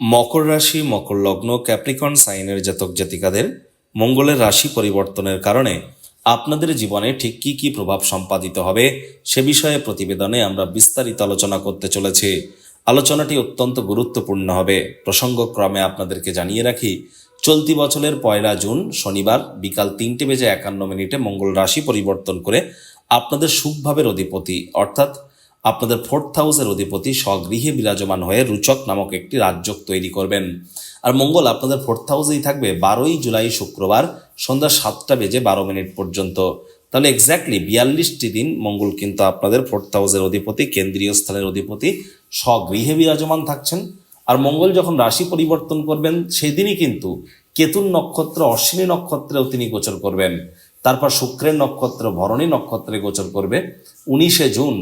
মকর রাশি, মকর লগ্ন ক্যাপ্রিকন সাইনের জাতক জাতিকাদের মঙ্গলের রাশি পরিবর্তনের কারণে আপনাদের জীবনে ঠিক কী কী প্রভাব সম্পাদিত হবে সে বিষয়ে প্রতিবেদনে আমরা বিস্তারিত আলোচনা করতে চলেছি। আলোচনাটি অত্যন্ত গুরুত্বপূর্ণ হবে। প্রসঙ্গক্রমে আপনাদেরকে জানিয়ে রাখি, চলতি বছরের পয়লা জুন, শনিবার বিকাল তিনটে বেজে একান্ন মিনিটে মঙ্গল রাশি পরিবর্তন করে আপনাদের সুখভাবের অধিপতি, অর্থাৎ আপনাদের ফোর্থ হাউসের অধিপতি স্বগৃহে বিরাজমান হয়ে রুচক নামক একটি রাজ্য তৈরি করবেন। আর মঙ্গল, আপনাদের ফোর্থ হাউসেই থাকবে বারোই জুলাই শুক্রবার সন্ধ্যা সাতটা বেজে বারো মিনিট পর্যন্ত। তাহলে এক্স্যাক্টলি বিয়াল্লিশটি দিন মঙ্গল কিন্তু আপনাদের ফোর্থ হাউসের অধিপতি, কেন্দ্রীয় স্থানের অধিপতি স্বগৃহে বিরাজমান থাকছেন। আর মঙ্গল যখন রাশি পরিবর্তন করবেন সেই দিনই কিন্তু কেতুন নক্ষত্র, অশ্বিনী নক্ষত্রেও তিনি গোচর করবেন। তারপর শুক্রের নক্ষত্র, ভরণী নক্ষত্রে গোচর করবে। উনিশে জুন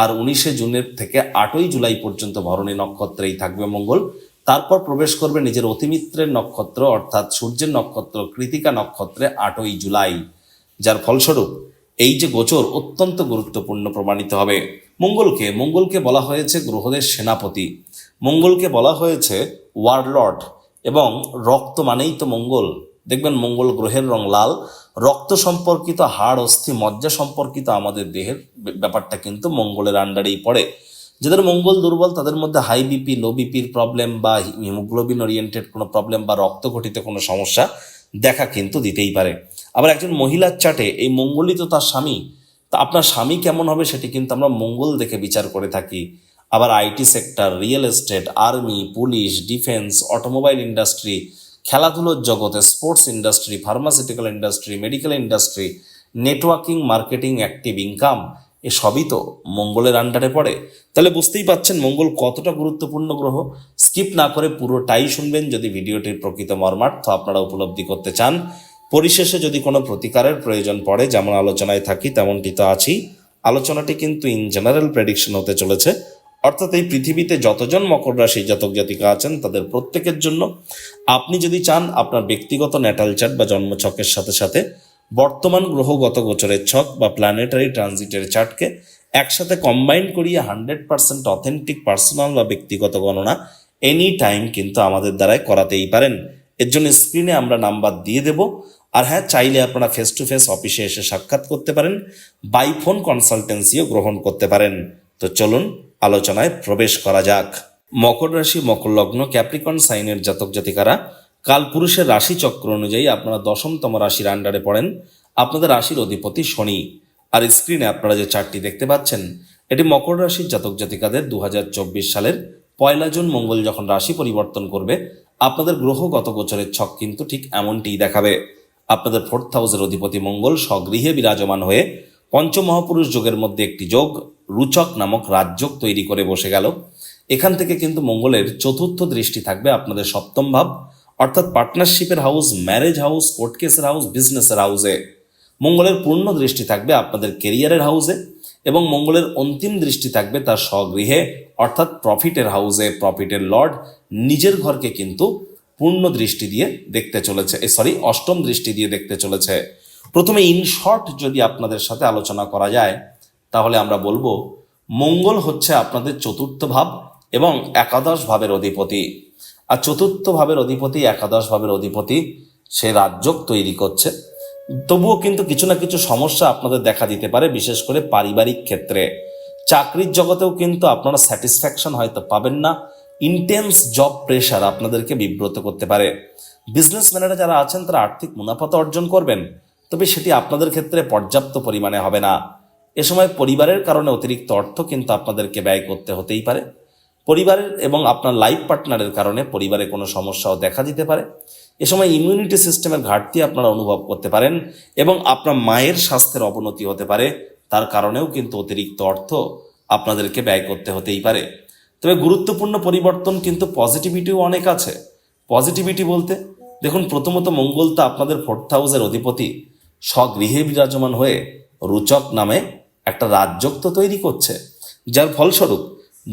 আর উনিশে জুনের থেকে আটই জুলাই পর্যন্ত ভরণী নক্ষত্রেই থাকবে মঙ্গল। তারপর প্রবেশ করবে নিজের অতিমিত্রের নক্ষত্র, অর্থাৎ সূর্যের নক্ষত্র, কৃতিকা নক্ষত্রে আটই জুলাই। যার ফলস্বরূপ, এই যে গোচর অত্যন্ত গুরুত্বপূর্ণ প্রমাণিত হবে। মঙ্গলকে মঙ্গলকে বলা হয়েছে গ্রহদের সেনাপতি। মঙ্গলকে বলা হয়েছে ওয়ারলর্ড এবং রক্ত মানেই তো মঙ্গল। দেখবেন মঙ্গল গ্রহের রং লাল, রক্ত সম্পর্কিত হাড়, অস্থি, মজ্জা সম্পর্কিত আমাদের দেহের ব্যাপারটা কিন্তু মঙ্গলের আন্ডারেই পড়ে। যাদের মঙ্গল দুর্বল, তাদের মধ্যে হাই বিপি লো বিপির প্রবলেম বা হিমোগ্লোবিন ওরিয়েন্টেড কোনো প্রবলেম বা রক্ত ঘটিত কোনো সমস্যা দেখা কিন্তু দিতেই পারে। আবার একজন মহিলার চাটে এই মঙ্গলই তো তার স্বামী, তা আপনার স্বামী কেমন হবে সেটি কিন্তু আমরা মঙ্গল দেখে বিচার করে থাকি। আবার IT sector real estate army police defence automobile industry খেলাধুলোর জগতে sports industry pharmaceutical industry medical industry networking marketing active income এ সবই তো মঙ্গলের আন্ডারে পড়ে। তাহলে বুঝতেই পাচ্ছেন মঙ্গল কতটা গুরুত্বপূর্ণ গ্রহ। স্কিপ না করে পুরোটাই শুনবেন যদি ভিডিওটির প্রকৃত মর্মার্থ আপনারা উপলব্ধি করতে চান। পরিশেষে যদি কোনো প্রতিকারের প্রয়োজন পড়ে, যেমন আলোচনায় থাকি, তেমনটি তো আছেই। আলোচনাটি কিন্তু ইন জেনারেল প্রেডিকশন হতে চলেছে। অর্থাৎ এই পৃথিবীতে যতজন মকর রাশি জাতক জাতিকা আছেন, তাদের প্রত্যেকের জন্য আপনি যদি চান আপনার ব্যক্তিগত ন্যাটাল চার্ট বা জন্মছকের সাথে সাথে বর্তমান গ্রহগত গোচরের ছক বা প্ল্যানেটারি ট্রানজিটের চার্টকে একসাথে কম্বাইন করিয়ে হান্ড্রেড পার্সেন্ট অথেন্টিক পার্সোনাল বা ব্যক্তিগত গণনা এনি টাইম কিন্তু আমাদের দ্বারাই করাতেই পারেন। এর জন্য স্ক্রিনে আমরা নাম্বার দিয়ে দেব। আর হ্যাঁ চাইলে আপনারা ফেস টু ফেস অফিসে এসে সাক্ষাৎ করতে পারেন বাই ফোন কনসালটেন্সিও গ্রহণ করতে পারেন। তো চলুন আলোচনায় প্রবেশ করা যাক। মকর রাশি, মকর লগ্ন, ক্যাপ্রিকন সাইনের জাতক জাতিকারা কালপুরুষের রাশি চক্র অনুযায়ী আপনারা দশমতম রাশির আন্ডারে পড়েন। আপনাদের রাশির অধিপতি শনি। আর স্ক্রিনে আপনারা যে চারটি দেখতে পাচ্ছেন, এটি মকর রাশির জাতক জাতিকাদের দু হাজার চব্বিশ সালের পয়লা জুন মঙ্গল যখন রাশি পরিবর্তন করবে, আপনাদের গ্রহগত গোচরের ছক কিন্তু ঠিক এমনটিই দেখাবে। আপনাদের ফোর্থ হাউসের অধিপতি মঙ্গল স্বগৃহে বিরাজমান হয়ে পঞ্চমহাপুরুষ যোগের মধ্যে একটি যোগ রুচক নামক রাজযোগ তৈরি করে বসে গেল। এখান থেকে কিন্তু মঙ্গলের চতুর্থ দৃষ্টি থাকবে আপনাদের সপ্তম ভাব, অর্থাৎ পার্টনারশিপের হাউস ম্যারেজ হাউস কোর্ট কেসের হাউস বিজনেসের হাউসে মঙ্গলের পূর্ণ দৃষ্টি থাকবে আপনাদের কেরিয়ারের হাউসে এবং মঙ্গলের অন্তিম দৃষ্টি থাকবে তার স্বগৃহে, অর্থাৎ প্রফিটের হাউসে প্রফিটের লর্ড নিজের ঘরকে কিন্তু পূর্ণ দৃষ্টি দিয়ে দেখতে চলেছে সরি অষ্টম দৃষ্টি দিয়ে দেখতে চলেছে। প্রথমে ইন শর্ট যদি আপনাদের সাথে আলোচনা করা যায় তাহলে আমরা বলব, মঙ্গল হচ্ছে আপনাদের চতুর্থ ভাব এবং একাদশ ভাবের অধিপতি। আর চতুর্থ ভাবের অধিপতি, একাদশ ভাবের অধিপতি সে রাজ্যক তৈরি করছে। তবুও কিন্তু কিছু না কিছু সমস্যা আপনাদের দেখা দিতে পারে, বিশেষ করে পারিবারিক ক্ষেত্রে। চাকরির জগতেও কিন্তু আপনারা স্যাটিসফ্যাকশন হয়তো পাবেন না, ইন্টেন্স জব প্রেশার আপনাদেরকে বিব্রত করতে পারে। বিজনেসম্যানেরা যারা আছেন, তারা আর্থিক মুনাফা তো অর্জন করবেন, তবে সেটি আপনাদের ক্ষেত্রে পর্যাপ্ত পরিমাণে হবে না। এ সময় পরিবারের কারণে অতিরিক্ত অর্থ কিন্তু আপনাদেরকে ব্যয় করতে হতেই পারে। পরিবারের এবং আপনার লাইফ পার্টনারের কারণে পরিবারে কোনো সমস্যাও দেখা দিতে পারে। এ সময় ইমিউনিটি সিস্টেমের ঘাটতি আপনারা অনুভব করতে পারেন এবং আপনার মায়ের স্বাস্থ্যের অবনতি হতে পারে। তার কারণেও কিন্তু অতিরিক্ত অর্থ আপনাদেরকে ব্যয় করতে হতেই পারে। তবে গুরুত্বপূর্ণ পরিবর্তন কিন্তু পজিটিভিটিও অনেক আছে। পজিটিভিটি বলতে, দেখুন, প্রথমত মঙ্গল তো আপনাদের ফোর্থ হাউসের অধিপতি। স্বগৃহে বিরাজমান হয়ে রুচক নামে একটা রাজ্যক তো তৈরি করছে, যার ফলস্বরূপ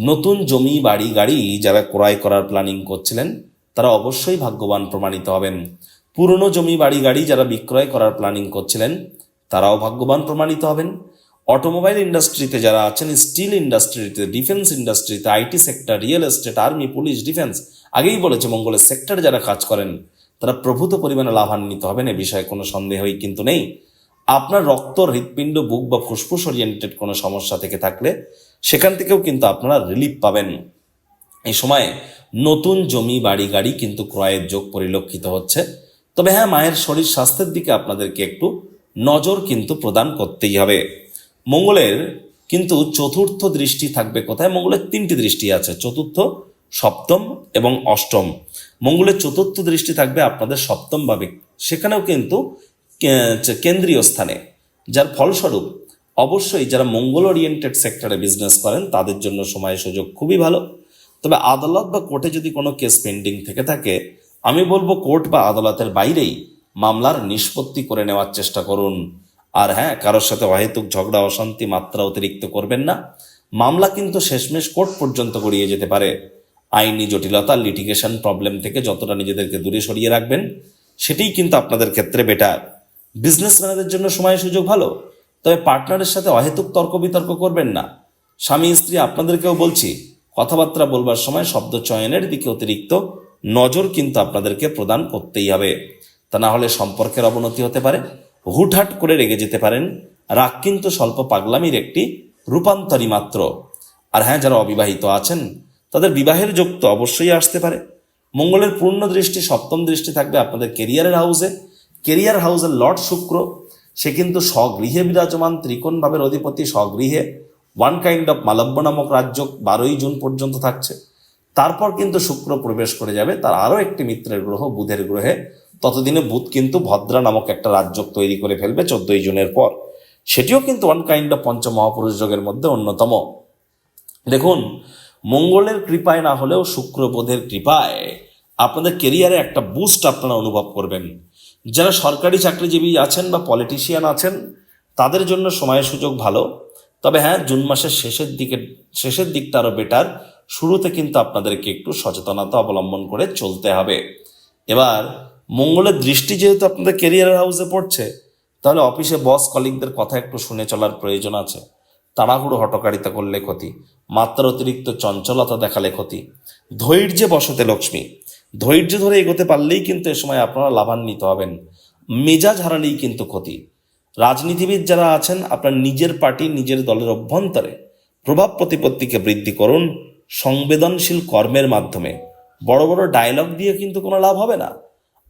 নতুন জমি, বাড়ি, গাড়ি যারা ক্রয় করার প্ল্যানিং করছিলেন, তারা অবশ্যই ভাগ্যবান প্রমাণিত হবেন। পুরনো জমি, বাড়ি, গাড়ি যারা বিক্রয় করার প্ল্যানিং করছিলেন, তারাও ভাগ্যবান প্রমাণিত হবেন। অটোমোবাইল ইন্ডাস্ট্রিতে যারা আছেন, স্টিল ইন্ডাস্ট্রিতে, ডিফেন্স ইন্ডাস্ট্রিতে, IT sector, real estate, army, police, defence, আগেই বলেছে মঙ্গলের সেক্টরে যারা কাজ করেন, তারা প্রভূত পরিমাণে লাভান্বিত হবেন, এ বিষয়ে কোনো সন্দেহই কিন্তু নেই। আপনার রক্ত, হৃৎপিণ্ড, বুক বা ফুসফুস ওরিয়েন্টেড কোনো সমস্যা থেকে থাকলে সেখান থেকেও কিন্তু আপনারা রিলিফ পাবেন। এই সময়ে নতুন জমি, বাড়ি, গাড়ি কিন্তু ক্রয়ের যোগ পরিলক্ষিত হচ্ছে। তবে হ্যাঁ মায়ের শরীর স্বাস্থ্যের দিকে আপনাদেরকে একটু নজর কিন্তু প্রদান করতেই হবে। মঙ্গলের কিন্তু চতুর্থ দৃষ্টি থাকবে কোথায়? মঙ্গলের তিনটি দৃষ্টি আছে, চতুর্থ, সপ্তম এবং অষ্টম। মঙ্গলের চতুর্থ দৃষ্টি থাকবে আপনাদের সপ্তম ভাবে। সেখানেও কিন্তু কেন্দ্রীয় স্থানে, যার ফলস্বরূপ অবশ্যই যারা মঙ্গল ওরিয়েন্টেড সেক্টরে বিজনেস করেন, তাদের জন্য সময় সুযোগ খুবই ভালো। তবে আদালত বা কোর্টে যদি কোনো কেস পেন্ডিং থেকে থাকে, আমি বলব কোর্ট বা আদালতের বাইরেই মামলার নিষ্পত্তি করে নেওয়ার চেষ্টা করুন। আর হ্যাঁ কারোর সাথে অহেতুক ঝগড়া, অশান্তি, মাত্রা অতিরিক্ত করবেন না। মামলা কিন্তু শেষমেশ কোর্ট পর্যন্ত গড়িয়ে যেতে পারে। আইনি জটিলতা লিটিগেশন প্রবলেম থেকে যতটা নিজেদেরকে দূরে সরিয়ে রাখবেন, সেটাই কিন্তু আপনাদের ক্ষেত্রে বেটার বিজনেসম্যানদের জন্য সময় সুযোগ ভালো। তবে পার্টনারের সাথে অহেতুক তর্ক বিতর্ক করবেন না। স্বামী, স্ত্রী, আপনাদেরকেও বলছি, কথাবার্তা বলবার সময় শব্দ চয়নের দিকে অতিরিক্ত নজর কিন্তু আপনাদেরকে প্রদান করতেই হবে। তা না হলে সম্পর্কের অবনতি হতে পারে, হুটহাট করে রেগে যেতে পারেন। রাগ কিন্তু স্বল্প পাগলামির একটি রূপান্তরী মাত্র। আর হ্যাঁ যারা অবিবাহিত আছেন, তাদের বিবাহের যোগ তো অবশ্যই আসতে পারে। মঙ্গলের পূর্ণ দৃষ্টি, সপ্তম দৃষ্টি থাকবে আপনাদের কেরিয়ারের হাউসে কেরিয়ার হাউসের লর্ড শুক্র, সে কিন্তু স্বগৃহে বিরাজমান, ত্রিকোণ ভাবের অধিপতি স্বগৃহে ওয়ান কাইন্ড অফ মালব্য নামক রাজ্য বারোই জুন পর্যন্ত থাকছে। তারপর কিন্তু শুক্র প্রবেশ করে যাবে, তার আরও একটি মিত্রের গ্রহ, বুধের গ্রহে। ততদিনে বুধ কিন্তু ভদ্রা নামক একটা রাজ্য তৈরি করে ফেলবে চোদ্দই জুনের পর। সেটিও কিন্তু ওয়ান কাইন্ড অফ পঞ্চ মহাপুরুষ যোগের মধ্যে অন্যতম। দেখুন, মঙ্গলের কৃপায় না হলেও শুক্র বোধের কৃপায় আপনাদের কেরিয়ারে একটা বুস্ট আপনারা অনুভব করবেন। যারা সরকারি চাকরিজীবী আছেন বা পলিটিশিয়ান আছেন, তাদের জন্য সময় সুযোগ ভালো। তবে হ্যাঁ জুন মাসের শেষের দিকে, শেষের দিকটা আরও বেটার শুরুতে কিন্তু আপনাদেরকে একটু সচেতনতা অবলম্বন করে চলতে হবে। এবার, মঙ্গলের দৃষ্টি যেহেতু আপনাদের কেরিয়ারের হাউসে পড়ছে, তাহলে অফিসে বস কলিগদের কথা একটু শুনে চলার প্রয়োজন আছে। তাড়াহুড়ো, হটকারিতা করলে ক্ষতি। মাত্রার অতিরিক্ত চঞ্চলতা দেখালে ক্ষতি। ধৈর্যে বসতে লক্ষ্মী। ধৈর্য ধরে এগোতে পারলেই কিন্তু এ সময় আপনারা লাভান্বিত হবেন। মেজাজ হারালেই কিন্তু ক্ষতি। রাজনীতিবিদ যারা আছেন, আপনার নিজের পার্টি, নিজের দলের অভ্যন্তরে প্রভাব প্রতিপত্তিকে বৃদ্ধি করুন সংবেদনশীল কর্মের মাধ্যমে। বড় বড় ডায়লগ দিয়ে কিন্তু কোনো লাভ হবে না।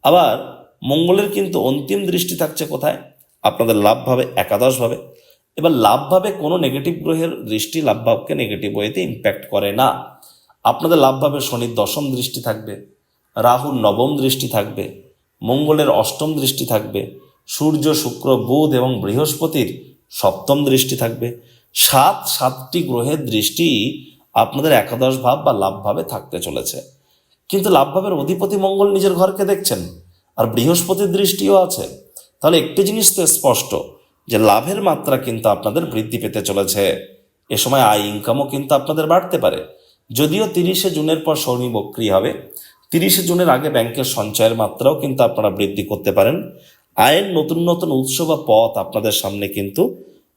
আবার মঙ্গলের কিন্তু অন্তিম দৃষ্টি থাকছে কোথায়? আপনাদের লাভভাবে, একাদশভাবে। এবার লাভভাবে কোনো নেগেটিভ গ্রহের দৃষ্টি লাভভাবকে নেগেটিভ ওয়েতে ইম্প্যাক্ট করে না। আপনাদের লাভভাবে শনির দশম দৃষ্টি থাকবে। রাহুর নবম দৃষ্টি থাকবে, মঙ্গলের অষ্টম দৃষ্টি থাকবে, সূর্য, শুক্র, বুধ এবং বৃহস্পতির সপ্তম দৃষ্টি থাকবে। সাত, সাতটি গ্রহের দৃষ্টি আপনাদের একাদশ ভাব বা লাভভাবে থাকতে চলেছে। কিন্তু লাভভাবের অধিপতি মঙ্গল নিজের ঘরকে দেখছেন, আর বৃহস্পতির দৃষ্টিও আছে। তাহলে একটি জিনিস তো স্পষ্ট, যে লাভের মাত্রা কিন্তু আপনাদের বৃদ্ধি পেতে চলেছে। এ সময় আয় ইনকামও কিন্তু আপনাদের বাড়তে পারে। যদিও তিরিশে জুনের পর শনি বক্রি হবে তিরিশে জুনের আগে ব্যাংকের সঞ্চয়ের মাত্রাও কিন্তু আপনারা বৃদ্ধি করতে পারেন। আয়ের নতুন নতুন উৎস বা পথ আপনাদের সামনে কিন্তু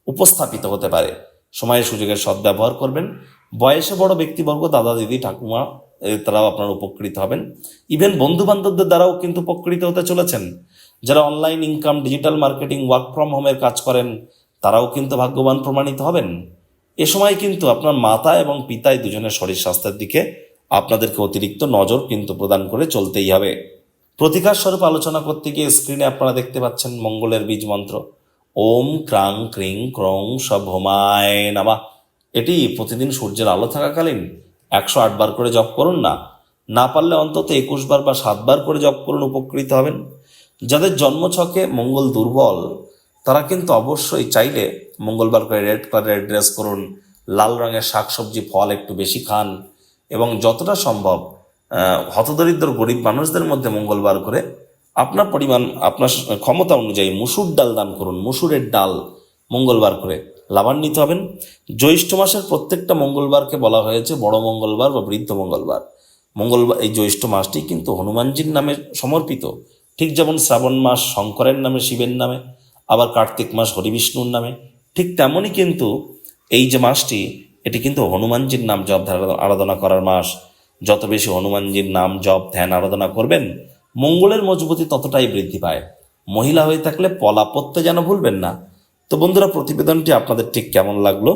উপস্থাপিত হতে পারে। সময়ের সুযোগের সদ্ব্যবহার করবেন। বয়সে বড় ব্যক্তিবর্গ, দাদা, দিদি, ঠাকুমা তারাও আপনারা উপকৃত হবেন। ইভেন বন্ধু বান্ধবদের দ্বারাও কিন্তু উপকৃত হতে চলেছেন। যারা online income, digital marketing, work from হোমের কাজ করেন, তারাও কিন্তু ভাগ্যবান প্রমাণিত হবেন। এ সময় কিন্তু আপনার মাতা এবং পিতাই দুজনের শরীর স্বাস্থ্যের দিকে আপনাদেরকে অতিরিক্ত নজর কিন্তু প্রদান করে চলতেই হবে। প্রতিকার স্বরূপ আলোচনা করতে গিয়ে স্ক্রিনে আপনারা দেখতে পাচ্ছেন মঙ্গলের বীজ মন্ত্র। ওম ক্রাং ক্রিং ক্রং সভমায় নামা। এটি প্রতিদিন সূর্যের আলো থাকাকালীন একশো আটবার করে জপ করুন না। না পারলে অন্তত একুশ বার বা সাতবার করে জপ করুন, উপকৃত হবেন। যাদের জন্মছকে মঙ্গল দুর্বল, তারা কিন্তু অবশ্যই চাইলে মঙ্গলবার করে রেড কালারের ড্রেস করুন। লাল রঙের শাকসবজি, ফল একটু বেশি খান। এবং যতটা সম্ভব হতদরিদ্র গরিব মানুষদের মধ্যে মঙ্গলবার করে আপনার পরিমাণ, আপনার ক্ষমতা অনুযায়ী মুসুর ডাল দান করুন, মুসুরের ডাল মঙ্গলবার করে লাভান্বিত হবেন। জ্যৈষ্ঠ মাসের প্রত্যেকটা মঙ্গলবারকে বলা হয়েছে বড় মঙ্গলবার বা বৃদ্ধ মঙ্গলবার। মঙ্গলবার, এই জ্যৈষ্ঠ মাসটি কিন্তু হনুমানজির নামে সমর্পিত। ঠিক যেমন শ্রাবণ মাস শঙ্করের নামে, শিবের নামে, আবার কার্তিক মাস হরিবিষ্ণুর নামে, ঠিক তেমনই কিন্তু এই যে মাসটি এটি কিন্তু হনুমানজির নাম জপ আরাধনা করার মাস। যত বেশি হনুমানজির নাম জপ ধ্যান আরাধনা করবেন, মঙ্গলের মজবুতি ততটাই বৃদ্ধি পায়। মহিলা হয়ে থাকলে পলা পড়তে যেন ভুলবেন না। তো বন্ধুরা, প্রতিবেদনটি আপনাদের ঠিক কেমন লাগল?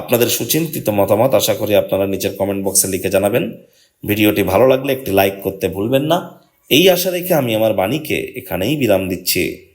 আপনাদের সুচিন্তিত মতামত আশা করি আপনারা নিচের কমেন্ট বক্সে লিখে জানাবেন। ভিডিওটি ভালো লাগলে একটি লাইক করতে ভুলবেন না। এই আশা রেখে আমি আমার বাণীকে এখানেই বিরাম দিচ্ছি।